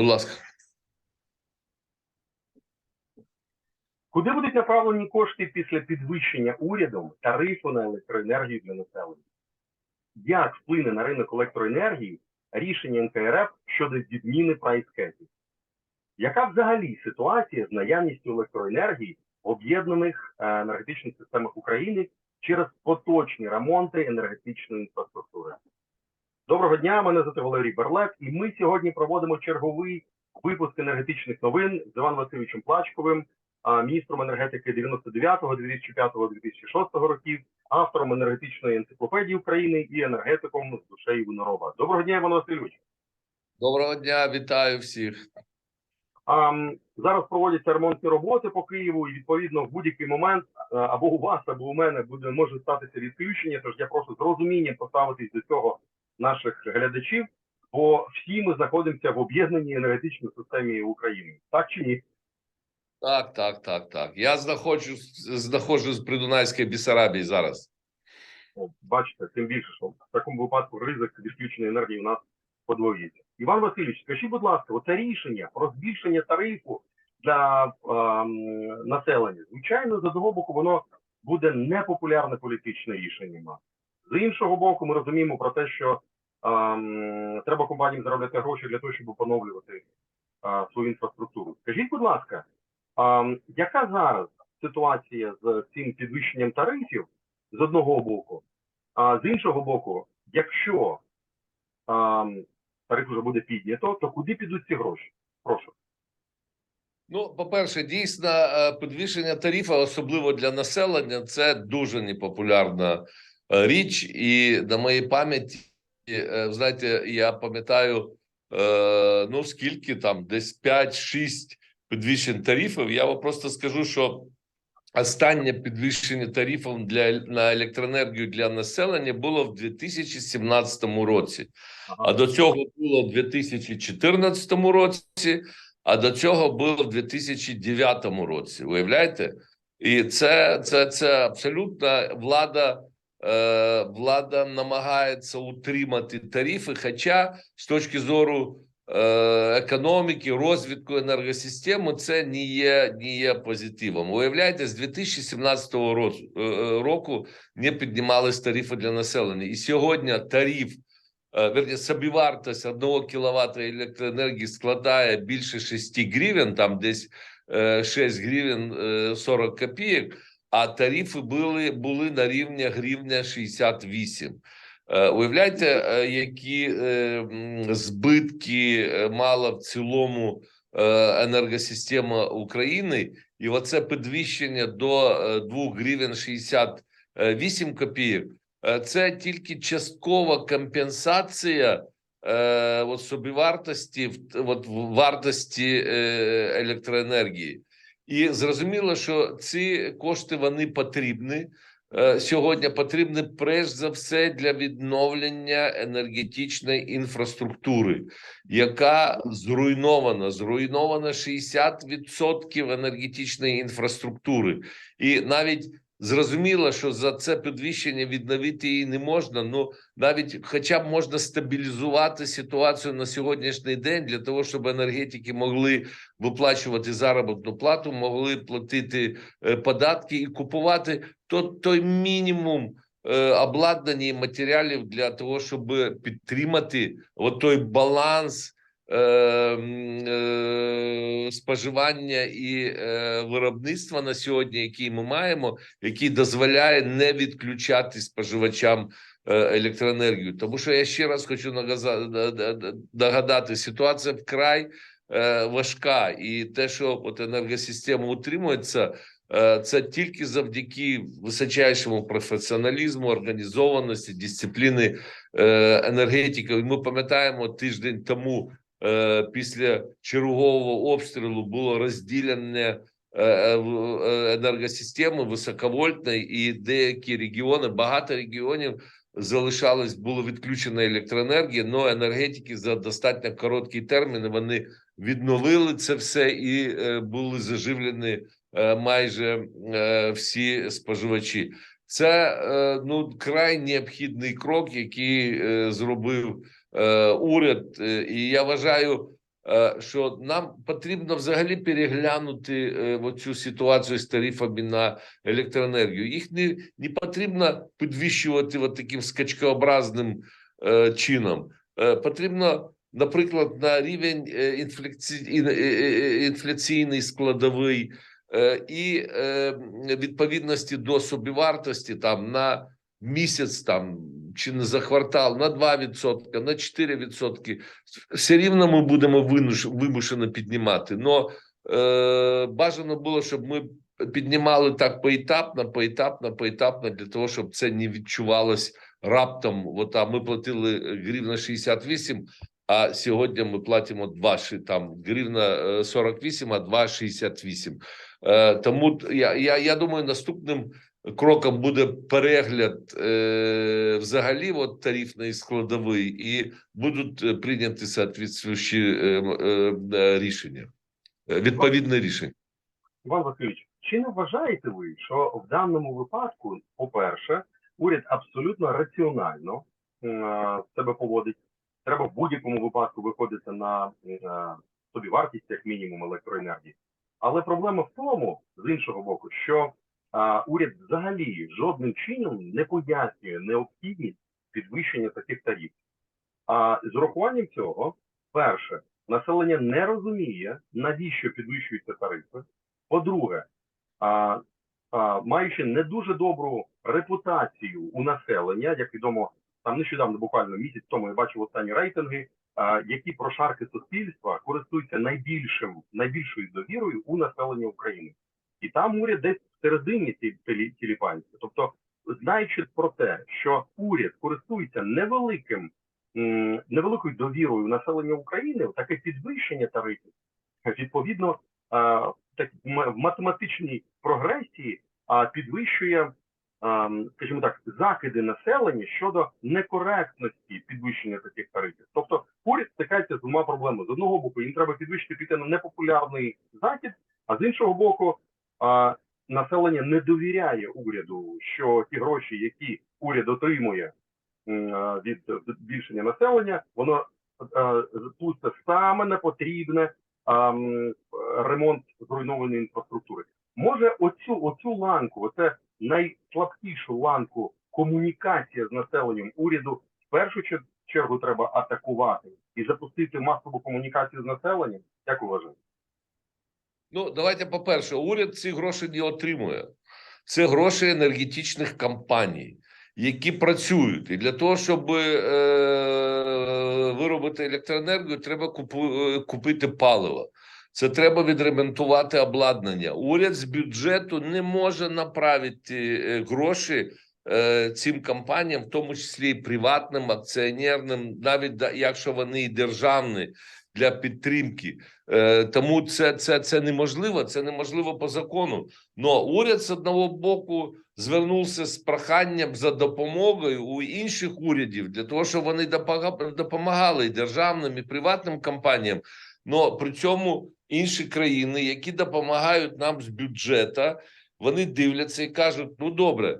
Будь ласка. Куди будуть направлені кошти після підвищення урядом тарифу на електроенергію для населення? Як вплине на ринок електроенергії рішення НКРФ щодо відміни прайскетів? Яка взагалі ситуація з наявністю електроенергії в об'єднаних е, енергетичних системах України через поточні ремонти енергетичної інфраструктури? Доброго дня, мене звати Валерій Берлет, і ми сьогодні проводимо черговий випуск енергетичних новин з Іваном Васильовичем Плачковим, міністром енергетики 99-го, 2005-го, 2006 років, автором енергетичної енциклопедії України і енергетиком з душею винороба. Доброго дня, Іван Васильович. Доброго дня, вітаю всіх. А, зараз проводяться ремонтні роботи по Києву, і відповідно в будь-який момент або у вас, або у мене буде може статися відключення. Тож я прошу з розумінням поставитись до цього наших глядачів, бо всі ми знаходимося в об'єднаній енергетичній системі України. Так чи ні? Так, так, так, так. Я знаходжусь, знаходжусь в Придунайській Бісарабії зараз. Ну, бачите, тим більше, що в такому випадку ризик відключення енергії у нас подвоїться. Іван Васильович, скажіть, будь ласка, оце рішення про збільшення тарифу для ем, населення, звичайно, з одного боку, воно буде непопулярне політичне рішення. З іншого боку, ми розуміємо про те, що треба компаніям заробляти гроші для того, щоб поновлювати свою інфраструктуру. Скажіть, будь ласка, яка зараз ситуація з цим підвищенням тарифів з одного боку? А з іншого боку, якщо тариф вже буде піднято, то куди підуть ці гроші? Прошу. Ну, по-перше, дійсно, е, підвищення тарифу, особливо для населення, це дуже непопулярна е, річ. І на моїй пам'яті, знаєте, я пам'ятаю, е, ну скільки там, десь 5-6 підвищень тарифів. Я вам просто скажу, що останнє підвищення тарифів для на електроенергію для населення було в 2017 році. А до цього було в 2014 році, а до цього було в 2009 році. Уявляєте? І це, це, це абсолютно влада. Е, Влада намагається утримати тарифи, хоча з точки зору е, економіки, розвитку енергосистеми, це не є, не є позитивом. Уявляєте, з 2017 року, е, року не піднімались тарифи для населення. І сьогодні тариф верні, собівартість 1 кВт електроенергії складає більше 6 гривень, там десь е, 6 гривень е, 40 копійок, а тарифи були, були на рівні гривня 68. Е, Уявляєте, е, які е, збитки мала в цілому енергосистема України, і оце підвищення до е, 2 гривень 68 копійок, це тільки часткова компенсація от собівартості, от вартості електроенергії. І зрозуміло, що ці кошти вони потрібні. Е, Сьогодні потрібне перш за все для відновлення енергетичної інфраструктури, яка зруйнована. Зруйнована 60% енергетичної інфраструктури, і навіть Зрозуміло, що за це підвищення відновити її не можна. Ну навіть хоча б можна стабілізувати ситуацію на сьогоднішній день для того, щоб енергетики могли виплачувати заробітну плату, могли платити е, податки і купувати то, той мінімум е, обладнання і матеріалів для того, щоб підтримати той баланс. Е, е, Споживання і е, виробництва на сьогодні, який ми маємо, який дозволяє не відключати споживачам е, електроенергію. Тому що я ще раз хочу нагадати, ситуація вкрай важка, і те, що от енергосистема утримується, це тільки завдяки височайшому професіоналізму, організованості, дисципліни енергетики. Ми пам'ятаємо тиждень тому. Е, Після чергового обстрілу було розділене е, е, енергосистеми високовольтної, і деякі регіони, багато регіонів залишалось, було відключена електроенергія, але енергетики за достатньо короткий термін вони відновили це все і були заживлені майже всі споживачі. Це ну край необхідний крок, який зробив уряд, Е, і я вважаю. е, що нам потрібно взагалі переглянути е, оцю ситуацію з тарифами на електроенергію. Їх не, не потрібно підвищувати от таким скачкообразним е, чином. Е, потрібно, наприклад, на рівень е, інфляці... ін- е, е, інфляційний складовий е, і е, відповідності до собівартості там на місяць там чи не за квартал на 2%, на 4%. Все рівно ми будемо вимушено піднімати. Но е, бажано було, щоб ми піднімали так поетапно, поетапно, поетапно, для того, щоб це не відчувалось раптом. От а ми платили гривна 68, а сьогодні ми платимо 2, ши- там гривна е, 48, а 2,68. Е, тому я, я, я думаю, наступним кроком буде перегляд е, взагалі от, тарифної складової, і будуть е, прийняті соответствуючі е, е, рішення, відповідне рішення. Іван Васильович, чи не вважаєте ви, що в даному випадку, по-перше, уряд абсолютно раціонально е, себе поводить? Треба в будь-якому випадку виходити на е, собівартість, як мінімум, електроенергії. Але проблема в тому, з іншого боку, що а, уряд взагалі жодним чином не пояснює необхідність підвищення таких тарифів. А з урахуванням цього, перше, населення не розуміє, навіщо підвищуються тарифи. По-друге, а, а, маючи не дуже добру репутацію у населення, як відомо, там нещодавно, буквально місяць тому я бачив останні рейтинги, а, які прошарки суспільства користуються найбільшим найбільшою довірою у населення України, і там уряд десь всередині ці- Тобто, знаючи про те, що уряд користується невеликим невеликою довірою населення України, таке підвищення тарифів відповідно так в математичній прогресії підвищує, скажімо так, закиди населення щодо некоректності підвищення таких тарифів. Тобто уряд стикається з двома проблемами: з одного боку, їм треба підвищити піти на непопулярний захід, а з іншого боку, населення не довіряє уряду, що ті гроші, які уряд отримує м, від збільшення населення, воно е, пусте саме непотрібне а, м, ремонт зруйнованої інфраструктури. Може, оцю оцю ланку, оце найслабкішу ланку комунікація з населенням уряду в першу чергу треба атакувати і запустити масову комунікацію з населенням. Як вважаєте? Ну, давайте по-перше, уряд ці гроші не отримує. Це гроші енергетичних компаній, які працюють. І для того, щоб е, виробити електроенергію, треба купу, е, купити паливо. Це треба відремонтувати обладнання. Уряд з бюджету не може направити е, гроші е, цим компаніям, в тому числі і приватним, акціонерним, навіть якщо вони і державні для підтримки. Е, Тому це, це, це неможливо, це неможливо по закону. Но уряд з одного боку звернувся з проханням за допомогою у інших урядів для того, щоб вони допомагали і державним і приватним компаніям. Но при цьому інші країни, які допомагають нам з бюджету, вони дивляться і кажуть: ну добре.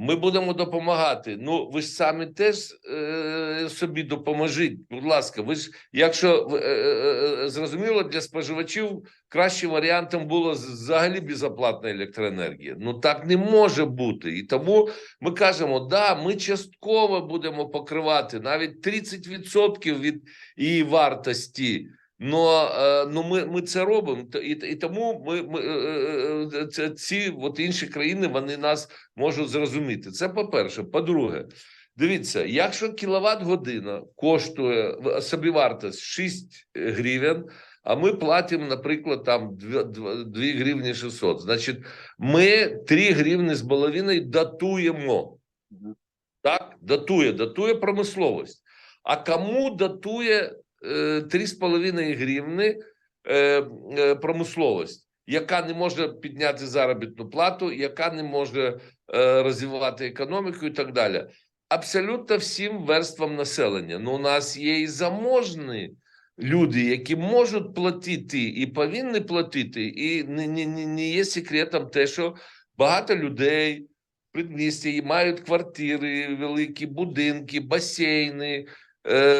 Ми будемо допомагати. Ну, ви ж самі теж е, собі допоможіть. Будь ласка, ви ж, якщо е, е, е, зрозуміло, для споживачів кращим варіантом було взагалі безоплатна електроенергія. Ну так не може бути. І тому ми кажемо: да, ми частково будемо покривати навіть 30% від її вартості. Но, е, ну ми, ми це робимо, і, і тому ми, ми е, е, е, це, ці от інші країни вони нас можуть зрозуміти. Це по-перше. По-друге, дивіться, якщо кіловат година коштує в- собівартість 6 гривень, а ми платимо, наприклад, там 2, 2 гривні 600, значить, ми 3 гривні з половиною датуємо. Так, датує, датує промисловість. А кому датує 3,5 гривни е, е, промисловість, яка не може підняти заробітну плату, яка не може е, розвивати економіку і так далі. Абсолютно всім верствам населення. Ну, у нас є і заможні люди, які можуть платити і повинні платити. І не, є секретом те, що багато людей предмісті мають квартири, великі будинки, басейни, е,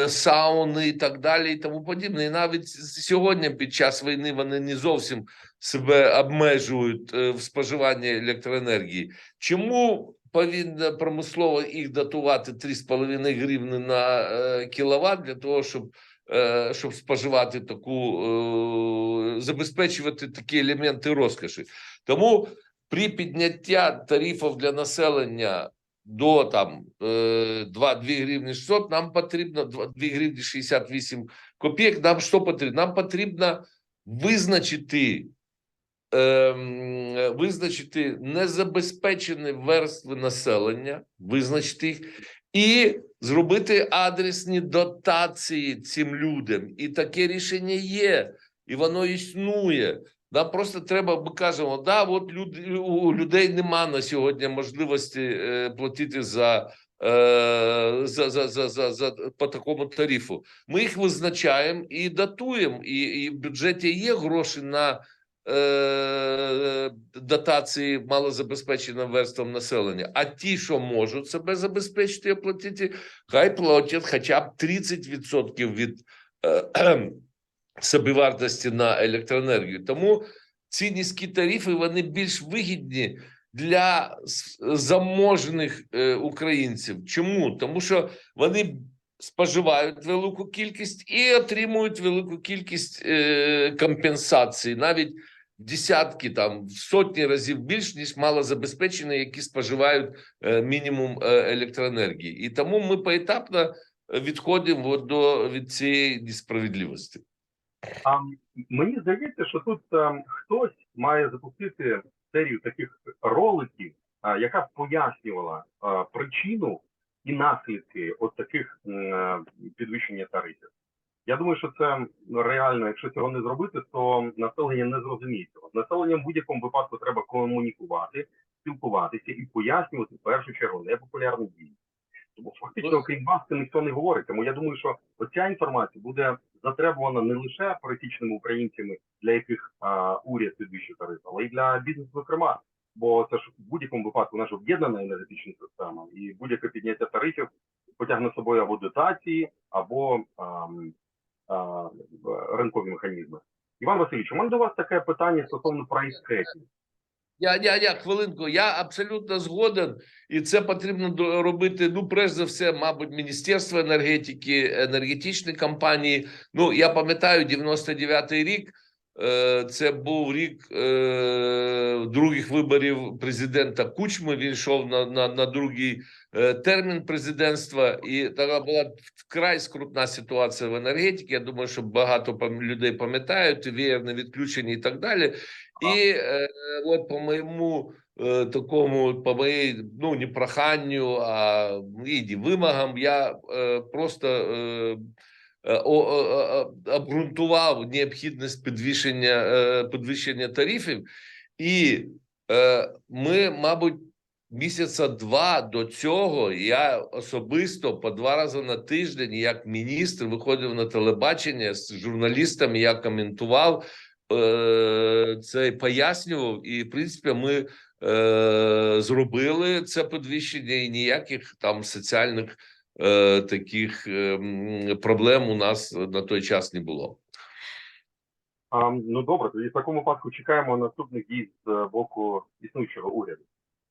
сауни і так далі, і тому подібне. І навіть сьогодні, під час війни, вони не зовсім себе обмежують е, в споживанні електроенергії. Чому повинна промислово їх датувати 3,5 гривни на е, кіловат для того, щоб, е, щоб споживати таку, е, забезпечувати такі елементи розкоші? Тому при підняття тарифів для населення до там е, 2, 2 гривні 600, нам потрібно 2 2 гривні 68 копійок. Нам що потрібно? Нам потрібно визначити ем, визначити незабезпечені верстви населення, визначити їх і зробити адресні дотації цим людям. І таке рішення є, і воно існує. Нам просто треба, ми кажемо, да, от люди, у людей нема на сьогодні можливості е, платити за, е, за, за, за, за, за по такому тарифу. Ми їх визначаємо і датуємо, і, і в бюджеті є гроші на е, дотації малозабезпеченим верствам населення. А ті, що можуть себе забезпечити і оплатити, хай платять хоча б 30% від е, собівартості на електроенергію. Тому ці низькі тарифи вони більш вигідні для заможних е, українців. Чому? Тому що вони споживають велику кількість і отримують велику кількість е, компенсацій, навіть десятки, там в сотні разів більш ніж малозабезпечені, які споживають е, мінімум електроенергії. І тому ми поетапно відходимо до від цієї несправедливості. А мені здається, що тут е, хтось має запустити серію таких роликів, е, яка б пояснювала е, причину і наслідки от таких е, підвищення тарифів. Я думаю, що це реально, якщо цього не зробити, то населення не зрозуміє цього. З населенням в будь-якому випадку треба комунікувати, спілкуватися і пояснювати в першу чергу непопулярні дії. Тому фактично, окрім вас, це ніхто не говорить. Тому я думаю, що оця інформація буде затребувана не лише пересічними українцями, для яких а, уряд підвищив тариф, але й для бізнесу, зокрема. Бо це ж в будь-якому випадку наша об'єднана енергетична система, і будь-яке підняття тарифів потягне собою або дотації, або ам, а, ринкові механізми. Іван Васильович, у мене до вас таке питання стосовно прайскетів. Я, я, я хвилинку. Я абсолютно згоден, і це потрібно робити. Ну, перш за все, мабуть, міністерство енергетики, енергетичні компанії. Ну, я пам'ятаю, 99-й рік. е, Це був рік е, других виборів президента Кучми. Він йшов на, на, на другий е, термін президентства, і така була вкрай скрутна ситуація в енергетиці. Я думаю, що багато людей пам'ятають вієрне відключення і так далі. І е, от по моєму е, такому, по моїй, ну не проханню, а і вимогам, я е, просто е, е, о- обґрунтував необхідність підвищення, е, підвищення тарифів, і е, ми, мабуть, місяця два до цього я особисто по два рази на тиждень, як міністр, виходив на телебачення з журналістами, я коментував е, це пояснював, і в принципі ми е, зробили це підвищення, і ніяких там соціальних е, таких е, проблем у нас на той час не було. А, ну добре, тоді в такому випадку чекаємо наступних дій з боку існуючого уряду.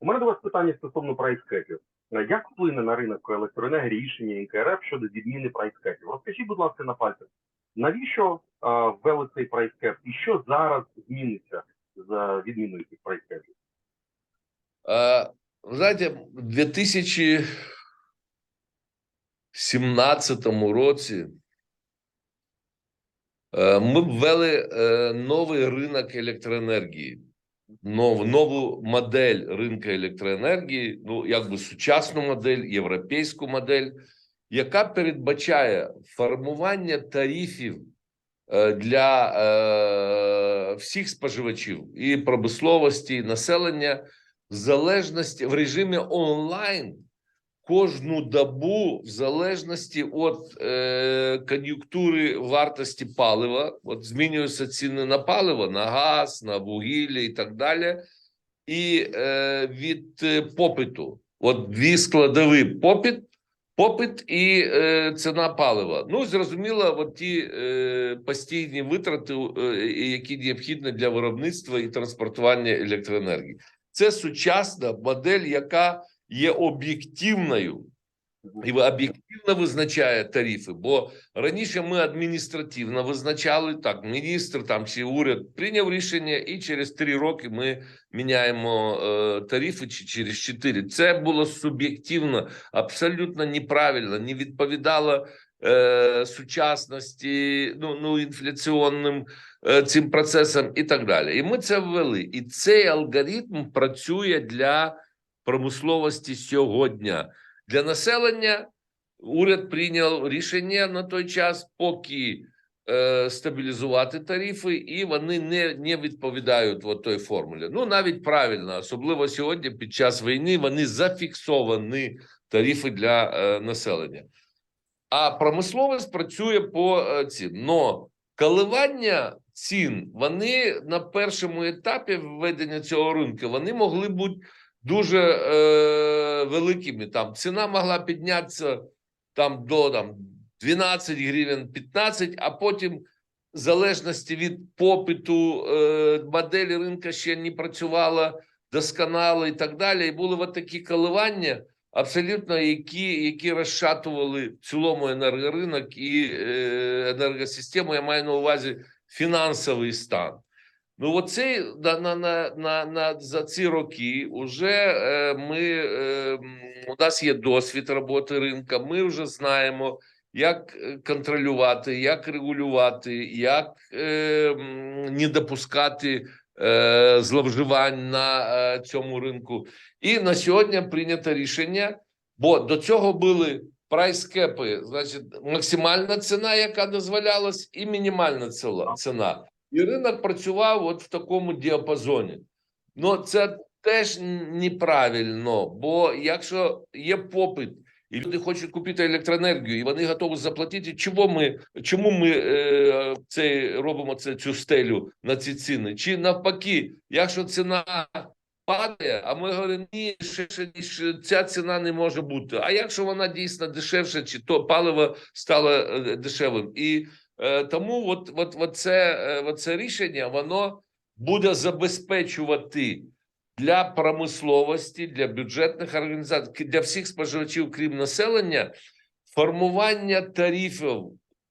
У мене до вас питання стосовно прайскепів. Як вплине на ринок електроенергії рішення НКРФ щодо відміни прайскепів? Розкажіть, будь ласка, на пальцях, навіщо ввели цей прайскеп? І що зараз зміниться за відміною цих прайскепів? Ви знаєте, в 2017 році е, ми ввели е, новий ринок електроенергії, нову модель ринку електроенергії, ну якби сучасну модель, європейську модель, яка передбачає формування тарифів е, для е, всіх споживачів і промисловості, і населення в залежності в режимі онлайн кожну добу, в залежності від е, кон'юнктури вартості палива, от змінюються ціни на паливо, на газ, на вугілля і так далі, і е, від е, попиту. От дві складові. Попит Попит і е, ціна палива. Ну, зрозуміло, от ті е, постійні витрати, е, які необхідні для виробництва і транспортування електроенергії. Це сучасна модель, яка є об'єктивною і об'єктивно визначає тарифи. Бо раніше ми адміністративно визначали так. Міністр там чи уряд прийняв рішення, і через три роки ми міняємо е, тарифи чи через чотири. Це було суб'єктивно, абсолютно неправильно, не відповідало е, сучасності, ну, ну інфляційним е, цим процесам і так далі. І ми це ввели. І цей алгоритм працює для промисловості сьогодні. Для населення уряд прийняв рішення на той час, поки е, стабілізувати тарифи, і вони не, не відповідають от той формулі. Ну навіть правильно, особливо сьогодні, під час війни, вони зафіксовані тарифи для е, населення. А промисловість працює по е, цін. Но коливання цін вони на першому етапі введення цього ринку вони могли бути дуже е, великими. Там ціна могла піднятися там до там 12 гривень, 15, а потім, в залежності від попиту, е, моделі ринку ще не працювала досконало і так далі. І були от такі коливання, абсолютно які, які розшатували в цілому енергоринок і е, енергосистему. Я маю на увазі фінансовий стан. Ну, оцей на, на, на, на, на за ці роки вже е, ми е, у нас є досвід роботи ринка. Ми вже знаємо, як е, контролювати, як регулювати, як е, не допускати е, зловживань на е, цьому ринку. І на сьогодні прийнято рішення, бо до цього були прайскепи, значить, максимальна ціна, яка дозволялась, і мінімальна ціла- ціна. І ринок працював от в такому діапазоні. Ну, це теж неправильно, бо якщо є попит, і люди хочуть купити електроенергію, і вони готові заплатити, чому ми, чому ми е, це, робимо це, цю стелю на ці ціни? Чи навпаки, якщо ціна падає, а ми говоримо, ні, ще, ще, ще ця ціна не може бути. А якщо вона дійсно дешевша, чи то паливо стало е, дешевим? І Тому от, от, от, це, е, от це рішення воно буде забезпечувати для промисловості, для бюджетних організацій, для всіх споживачів, крім населення, формування тарифів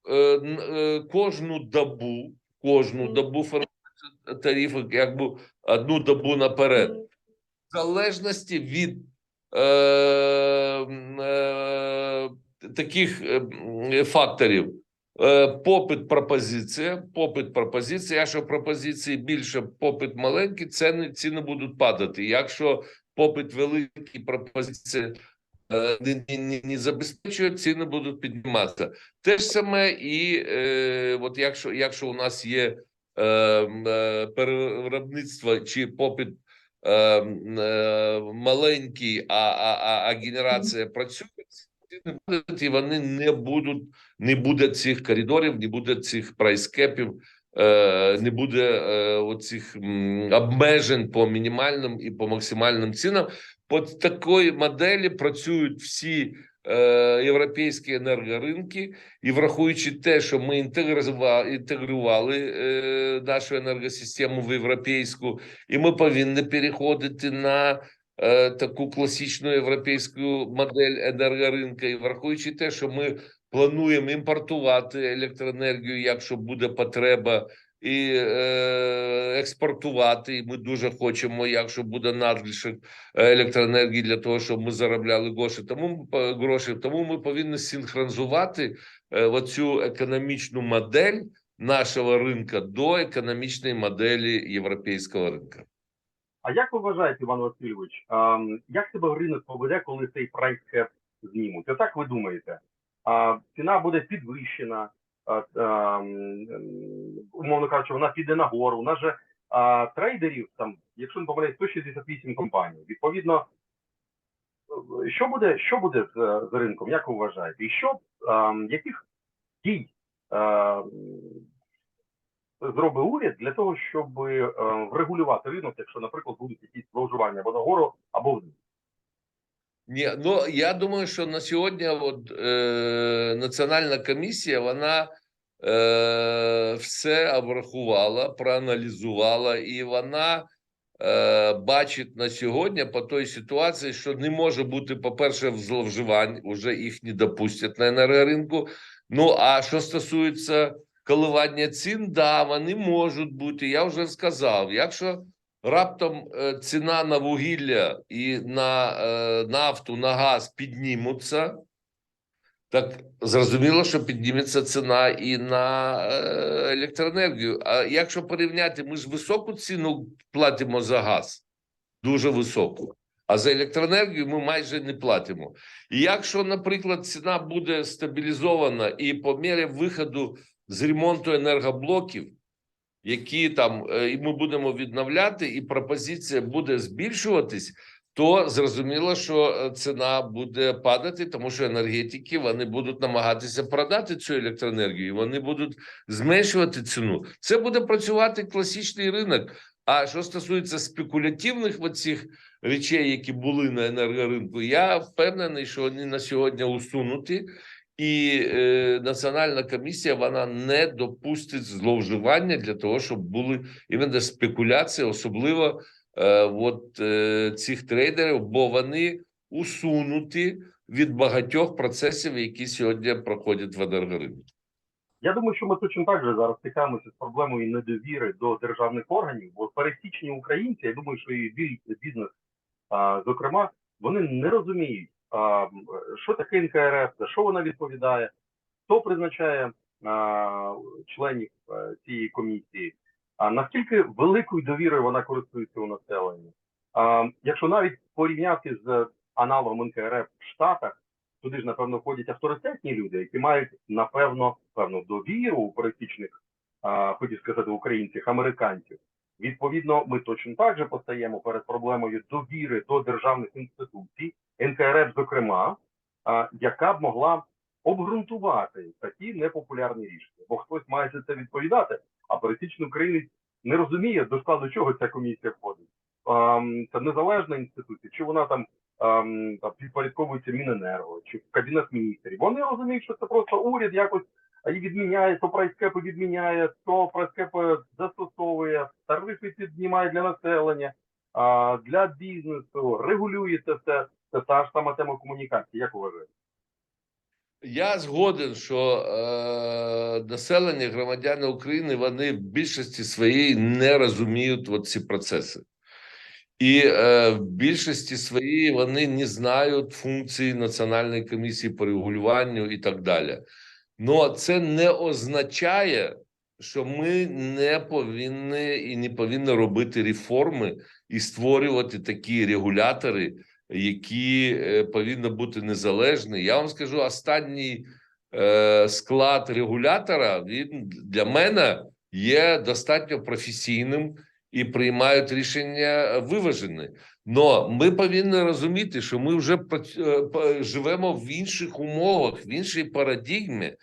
е, е, кожну добу, кожну добу формуються тарифи, якби одну добу наперед. В залежності від е, е, таких е, факторів. Е, Попит, пропозиція, попит, пропозиція. Якщо пропозиції більше, попит маленький, ціни, ціни будуть падати. Якщо попит великий, пропозиція е, не, не, не, не забезпечує, ціни будуть підніматися. Те ж саме, і е, от якщо, якщо у нас є е, е, переробництво чи попит е, е, маленький, а, а, а, а генерація працює, ціни будуть, і вони не будуть, не буде цих коридорів, не буде цих прайскепів, е, не буде е, оцих обмежень по мінімальним і по максимальним цінам. По такої моделі працюють всі е, європейські енергоринки, і врахуючи те, що ми інтегрували, нашу енергосистему в європейську, і ми повинні переходити на таку класичну європейську модель енергоринка, і врахуючи те, що ми плануємо імпортувати електроенергію, якщо буде потреба, і е, експортувати. І ми дуже хочемо, якщо буде надлишок е, електроенергії для того, щоб ми заробляли гроші. Тому по- гроші. Тому ми повинні синхронізувати е, оцю економічну модель нашого ринка до економічної моделі європейського ринка. А як ви вважаєте, Іван Васильович, як себе ринок поведе, коли цей прайс кеп знімуть? Отак ви думаєте? Ціна буде підвищена, умовно кажучи, вона піде нагору. У нас же трейдерів, там, якщо не помиляюсь, 168 компаній. Відповідно, що буде, що буде з, з ринком, як ви вважаєте? І що, яких дій зробить уряд для того, щоб врегулювати ринок, якщо, наприклад, будуть якісь зловживання або нагору, або вниз. Ні, ну я думаю, що на сьогодні от, е, Національна комісія вона е, все обрахувала, проаналізувала, і вона е, бачить на сьогодні по той ситуації, що не може бути, по-перше, зловживань, вже їх не допустять на енергоринку. Ну а що стосується коливання цін, да, вони можуть бути. Я вже сказав, якщо раптом е, ціна на вугілля і на е, нафту, на газ піднімуться, так зрозуміло, що підніметься ціна і на е, електроенергію. А якщо порівняти, ми ж високу ціну платимо за газ, дуже високу. А за електроенергію ми майже не платимо. І якщо, наприклад, ціна буде стабілізована і по мірі виходу з ремонту енергоблоків, які там е, і ми будемо відновляти, і пропозиція буде збільшуватись, то зрозуміло, що е, ціна буде падати, тому що енергетики вони будуть намагатися продати цю електроенергію. Вони будуть зменшувати ціну. Це буде працювати класичний ринок. А що стосується спекулятивних оцих речей, які були на енергоринку, я впевнений, що вони на сьогодні усунуті. І е, національна комісія вона не допустить зловживання для того, щоб були іменно спекуляції, особливо е, от, е, цих трейдерів, бо вони усунуті від багатьох процесів, які сьогодні проходять в енергоринку. Я думаю, що ми точно так же зараз стикаємося з проблемою недовіри до державних органів, бо пересічні українці, я думаю, що і бізнес, а, зокрема, вони не розуміють, що таке НКРФ, за що вона відповідає, хто призначає членів е, цієї комісії, наскільки великою довірою вона користується у населення. А, якщо навіть порівняти з аналогом НКРФ в Штатах, туди ж напевно входять авторитетні люди, які мають напевно певну довіру у пересічних, хотів сказати, українців, американців. Відповідно, ми точно так же постаємо перед проблемою довіри до державних інституцій, НКРФ, зокрема, яка б могла обґрунтувати такі непопулярні рішення. Бо хтось має за це відповідати, а пересічний українець не розуміє, до складу чого ця комісія входить. Це незалежна інституція, чи вона там там, підпорядковується Міненерго чи Кабінет міністрів. Вони розуміють, що це просто уряд якось і відміняє, то прайскепи відміняє, то прайскепи застосовує, тарифи піднімає для населення, для бізнесу, регулює це все. Це та ж сама тема комунікації. Як вважаєте? Я згоден, що е, населення, громадяни України, вони в більшості своїй не розуміють ці процеси. І е, в більшості своїй вони не знають функції Національної комісії по регулюванню і так далі. Но це не означає, що ми не повинні і не повинні робити реформи і створювати такі регулятори, які е, повинні бути незалежні. Я вам скажу, останній е, склад регулятора він для мене є достатньо професійним і приймають рішення виважені. Но ми повинні розуміти, що ми вже е, живемо в інших умовах, в іншій парадігмі,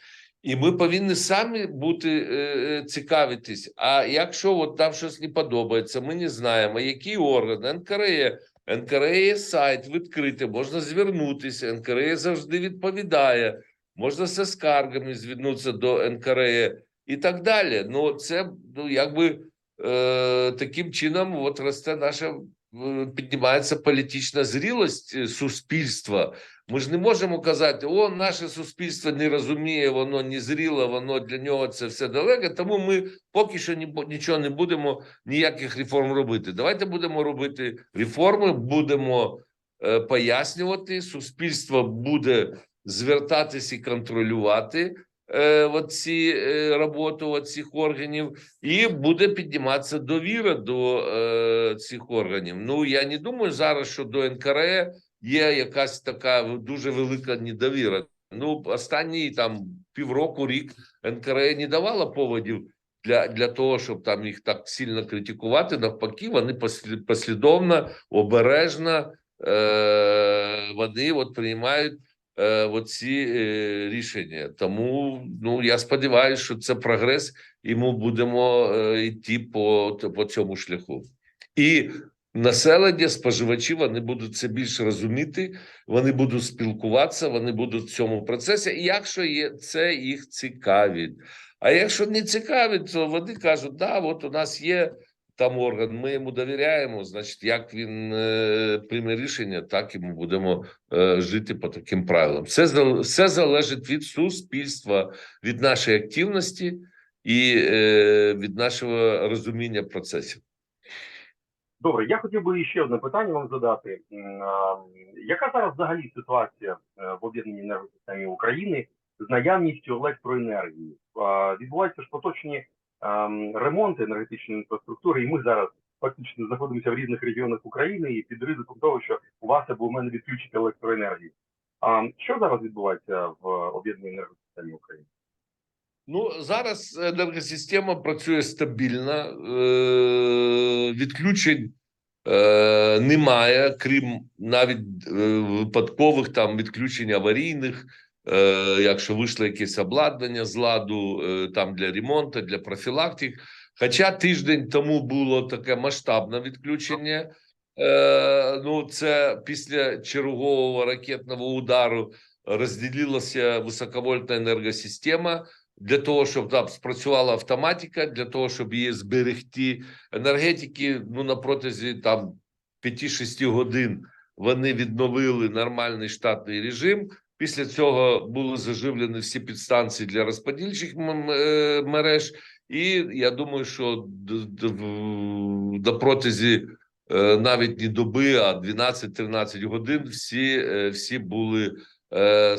і ми повинні самі бути е, цікавитись. А якщо от нам щось не подобається, ми не знаємо, який орган НКРЕ. НКРЕ сайт відкритий, можна звернутися. НКРЕ завжди відповідає. Можна зі скаргами звернутися до НКРЕ і так далі. Ну, це ну, якби е, таким чином от росте наша е, піднімається політична зрілость е, суспільства. Ми ж не можемо казати, о, наше суспільство не розуміє, воно не зріло, воно для нього це все далеко. Тому ми поки що ні, нічого не будемо ніяких реформ робити. Давайте будемо робити реформи, будемо е, пояснювати. Суспільство буде звертатись і контролювати е, оці, е, роботу от цих органів, і буде підніматися довіра до е, цих органів. Ну я не думаю зараз, що до НКРЕ є якась така дуже велика недовіра. Ну, останні там півроку, рік НКРЕ не давала поводів для, для того, щоб там їх так сильно критикувати. Навпаки, вони послі- послідовно, обережно е, вони от приймають е, оці е, рішення. Тому ну я сподіваюся, що це прогрес, і ми будемо е, йти по, по цьому шляху. І населення, споживачі, вони будуть це більше розуміти, вони будуть спілкуватися, вони будуть в цьому процесі, і якщо є це їх цікавить. А якщо не цікавить, то вони кажуть, да, от у нас є там орган, ми йому довіряємо. Значить, як він е, прийме рішення, так і ми будемо е, жити по таким правилам. Все, все залежить від суспільства, від нашої активності і е, від нашого розуміння процесів. Добре, я хотів би ще одне питання вам задати. Яка зараз взагалі ситуація е, в об'єднаній енергосистемі України з наявністю електроенергії? Відбуваються ж поточні ем, ремонти енергетичної інфраструктури, і ми зараз фактично знаходимося в різних регіонах України і під ризиком того, що у вас або у мене відключить електроенергію. А що зараз відбувається в об'єднаній енергосистемі України? Ну зараз енергосистема працює стабільно, е, відключень е, немає, крім навіть е, випадкових там відключень аварійних. Якщо вийшло якесь обладнання з ладу там для ремонту, для профілактик. Хоча тиждень тому було таке масштабне відключення. Ну, це після чергового ракетного удару розділилася високовольтна енергосистема для того, щоб там спрацювала автоматика, для того, щоб її зберегти. Енергетики ну на протязі там 5-6 годин вони відновили нормальний штатний режим. Після цього були заживлені всі підстанції для розподільчих е, мереж, і я думаю, що до протязі е, навіть не доби, а 12-13 годин всі, е, всі були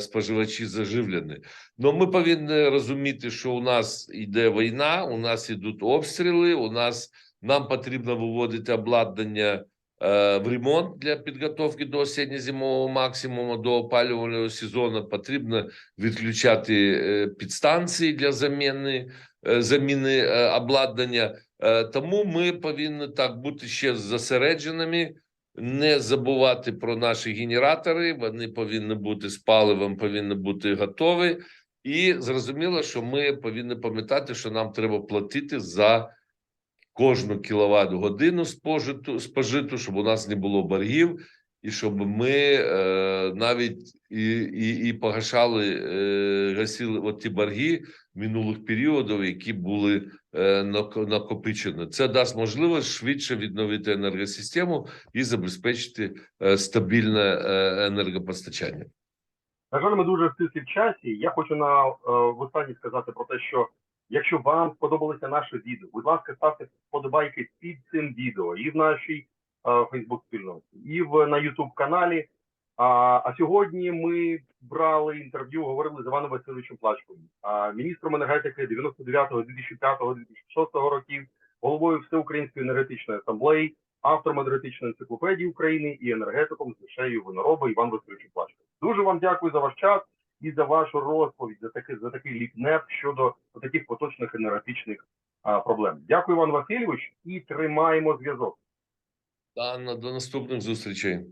споживачі заживлені. Ну, ми повинні розуміти, що у нас йде війна, у нас ідуть обстріли. У нас нам потрібно виводити обладнання е, в ремонт для підготовки до осінньо-зимового максимуму до опалювального сезону. Потрібно відключати е, підстанції для заміни е, заміни е, обладнання. Е, тому ми повинні так бути ще зосередженими. Не забувати про наші генератори. Вони повинні бути з паливом, повинні бути готові. І зрозуміло, що ми повинні пам'ятати, що нам треба платити за кожну кіловат годину спожиту, спожиту, щоб у нас не було боргів, і щоб ми е, навіть і, і, і погашали, е, гасили от ті борги минулих періодів, які були е, накопичені. Це дасть можливість швидше відновити енергосистему і забезпечити стабільне енергопостачання. На жаль, ми дуже стислі в часі. Я хочу на в останнє сказати про те, що якщо вам сподобалося наше відео, будь ласка, ставте вподобайки під цим відео і в нашій Фейсбук спільноті, і в на Ютуб каналі. А, а сьогодні ми брали інтерв'ю, говорили з Іваном Васильовичем Плачковим, міністром енергетики 99-го, 2005-го, 2006 років, головою Всеукраїнської енергетичної асамблеї, автором енергетичної енциклопедії України і енергетиком з душею винороба Іван Васильович Плачков. Дуже вам дякую за ваш час і за вашу розповідь, за такий за такий лікнеп щодо таких поточних енергетичних а, проблем. Дякую, Іван Васильович, і тримаємо зв'язок. Та на- до наступних зустрічей.